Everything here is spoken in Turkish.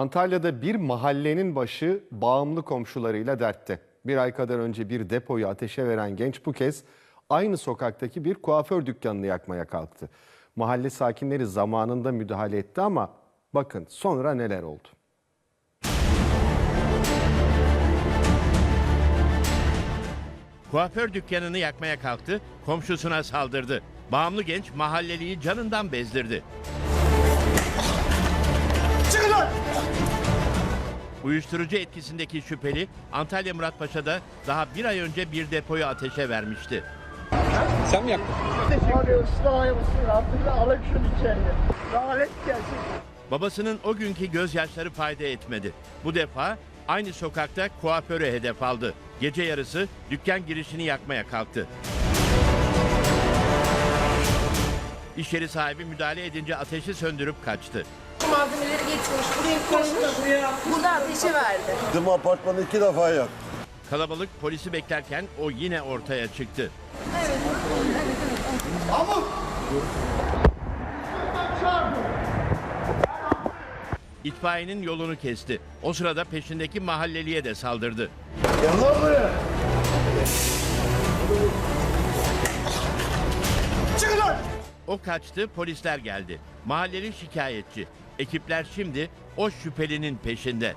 Antalya'da bir mahallenin başı bağımlı komşularıyla dertte. Bir ay kadar önce bir depoyu ateşe veren genç bu kez aynı sokaktaki bir kuaför dükkanını yakmaya kalktı. Mahalle sakinleri zamanında müdahale etti ama bakın sonra neler oldu. Kuaför dükkanını yakmaya kalktı, komşusuna saldırdı. Bağımlı genç mahalleliyi canından bezdirdi. Uyuşturucu etkisindeki şüpheli Antalya Muratpaşa'da daha bir ay önce bir depoyu ateşe vermişti. Sen mi yaktın? Abi ıslah mısın? Abdüllah alın şunu içeriye. Lanet gelsin. Babasının o günkü gözyaşları fayda etmedi. Bu defa aynı sokakta kuaföre hedef aldı. Gece yarısı dükkan girişini yakmaya kalktı. İş yeri sahibi müdahale edince ateşi söndürüp kaçtı. Malzemeleri getirmiş. Buraya koymuş. Burada ateşe verdi. Bizim apartmanı iki defa yaktı. Kalabalık polisi beklerken o yine ortaya çıktı. İtfaiyenin yolunu kesti. O sırada peşindeki mahalleliye de saldırdı. O kaçtı, polisler geldi. Mahalleli şikayetçi. Ekipler şimdi o şüphelinin peşinde.